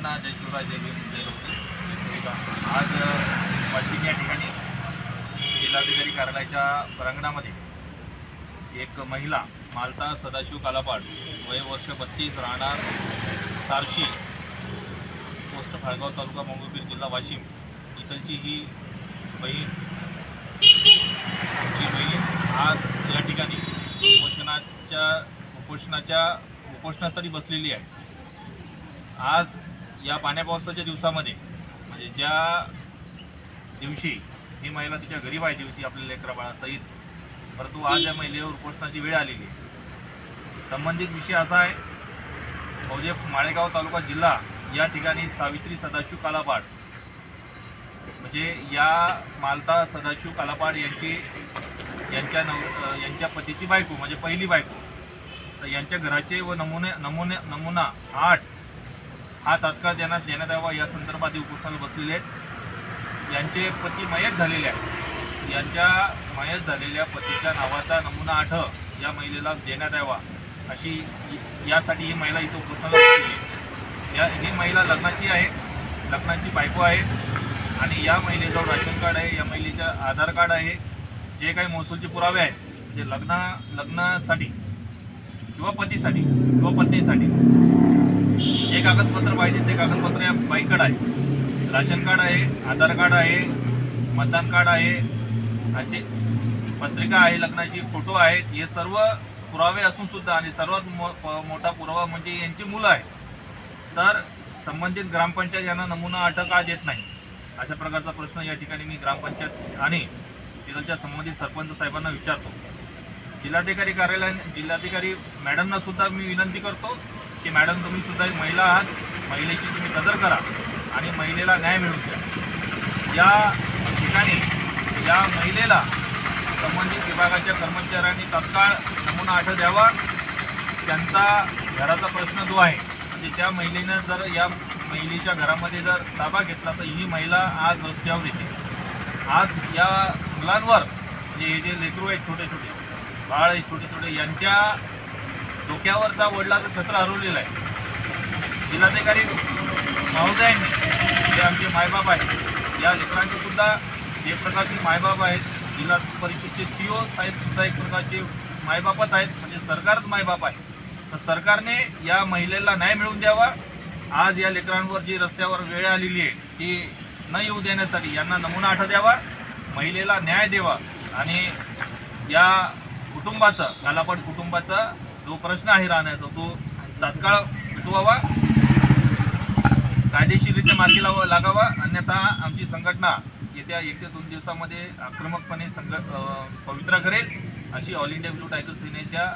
सर्वांना जय शिवराय जय भीम जय आज अ, वाशिम या ठिकाणी जिल्हाधिकारी कार्यालयाच्या प्रांगणामध्ये एक महिला मालता सदाशिव कालापाड वय वर्ष बत्तीस राहणार सारशी पोस्ट फाळगाव तालुका मंगळपीर जिल्हा वाशिम. इथलची ही बहीण बहीण आज या ठिकाणी उपोषणाच्या उपोषणाच्या उपोषणासाठी बसलेली आहे. आज या पाण्या पावसाच्या दिवसामध्ये म्हणजे ज्या दिवशी ही महिला तिच्या घरी पाहिजे होती आपल्या लेकरा बाळासहित परंतु आज या महिलेवर उपोषणाची वेळ आलेली आहे. संबंधित विषय असा आहे म्हणजे माळेगाव तालुका जिल्हा या ठिकाणी सावित्री सदाशिव कालापाड म्हणजे या मालता सदाशिव कालापाड यांची यांच्या नव यांच्या पतीची बायको म्हणजे पहिली बायको. तर यांच्या घराचे व नमुने नमुने नमुना आठ हा तात्काळ देण्यात देण्यात यावा. या संदर्भात हे उपोषणाला बसलेले आहेत. यांचे पती मयत झालेले आहेत. यांच्या मयत झालेल्या पतीच्या नावाचा नमुना आठ या महिलेला देण्यात यावा अशी यासाठी ही महिला इथं उपोषणाला बसलेली आहे. या ही महिला लग्नाची आहे. लग्नाची बायको आहे. आणि या महिलेजवळ राशन कार्ड आहे. या महिलेचं आधार कार्ड आहे. जे काही महसूलचे पुरावे आहेत म्हणजे लग्ना लग्नासाठी किंवा पतीसाठी किंवा पत्नीसाठी. जे कागदपत्र पाहिजे ते कागदपत्र या बाईकडे आहे. राशन कार्ड आहे आधार कार्ड आहे मतदान कार्ड आहे असे पत्रिका आहे लग्नाची फोटो आहेत हे सर्व पुरावे असून सुद्धा आणि सर्वात मो- प- मोठा पुरावा म्हणजे यांची मुलं आहे तर संबंधित ग्रामपंचायत यांना नमुना अटक का देत नाही. अशा प्रकारचा प्रश्न या ठिकाणी मी ग्रामपंचायत आणि तिथलच्या संबंधित सरपंच साहेबांना विचारतो. जिल्हाधिकारी कार्यालय जिल्हाधिकारी मॅडमना सुद्धा मी विनंती करतो की मॅडम तुम्ही सुद्धा एक महिला आहात. महिलेची तुम्ही कदर करा आणि महिलेला न्याय मिळवून द्या. या ठिकाणी या महिलेला संबंधित विभागाच्या कर्मचाऱ्यांनी तत्काळ नमुना आठ द्यावा. त्यांचा घराचा प्रश्न जो आहे म्हणजे त्या महिलेनं जर या महिलेच्या घरामध्ये जर ताबा घेतला तर ही महिला आज रस्त्यावर येते. आज या मुलांवर जे हे जे लेकरू आहेत छोटे छोटे बाळ आहे छोटे छोटे यांच्या डोक्यावरचा वडिलाचं छत्र हरवलेलं आहे. जिल्हाधिकारी महोदयांनी जे आमचे मायबाप आहेत या लेकरांचे सुद्धा जे प्रकारचे मायबाप आहेत. जिल्हा परिषदचे सी ओ साहेब सुद्धा एक प्रकारचे मायबापच आहेत. म्हणजे सरकारच मायबाप आहे. तर सरकारने या महिलेला न्याय मिळवून द्यावा. आज या लेकरांवर जी रस्त्यावर वेळ आलेली आहे ती न येऊ देण्यासाठी यांना नमुना आठ द्यावा. महिलेला न्याय द्यावा. आणि या कुटुंबाचा गालापट कुटुंबाचा जो प्रश्न आहे राहण्याचा तो तात्काळ मिटवावा कायदेशीररित्या मार्गी लावा लागावा अन्यथा आमची संघटना येत्या एक ते दोन दिवसामध्ये आक्रमकपणे संघ पवित्रा करेल अशी ऑल इंडिया ब्लू टायगर सेनेच्या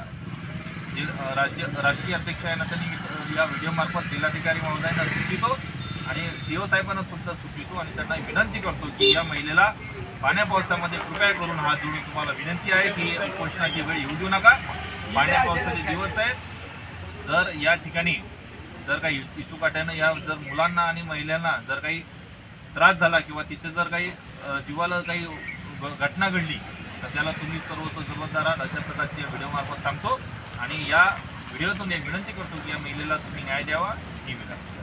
जे राज्य राष्ट्रीय अध्यक्ष यांना त्यांनी मी, या व्हिडिओमार्फत जिल्हाधिकारी महोदयांना सूचितो. आणि सी ओ साहेबांना सुद्धा सुचवितो आणि त्यांना विनंती करतो की या महिलेला पाण्या पावसामध्ये कृपया करून हात जोडून तुम्हाला विनंती आहे की उपोषणाची वेळ येऊ देऊ नका. पाण्या पावसाचे दिवस आहेत. जर या ठिकाणी जर काही इचूकाट्यानं या जर मुलांना आणि महिलांना जर काही त्रास झाला किंवा तिचं जर काही जीवाला काही घटना घडली तर त्याला तुम्ही सर्व जबाबदार आहात अशा प्रकारची या व्हिडिओमार्फत सांगतो. आणि या व्हिडिओतून एक विनंती करतो की या महिलेला तुम्ही न्याय द्यावा ही विनंती.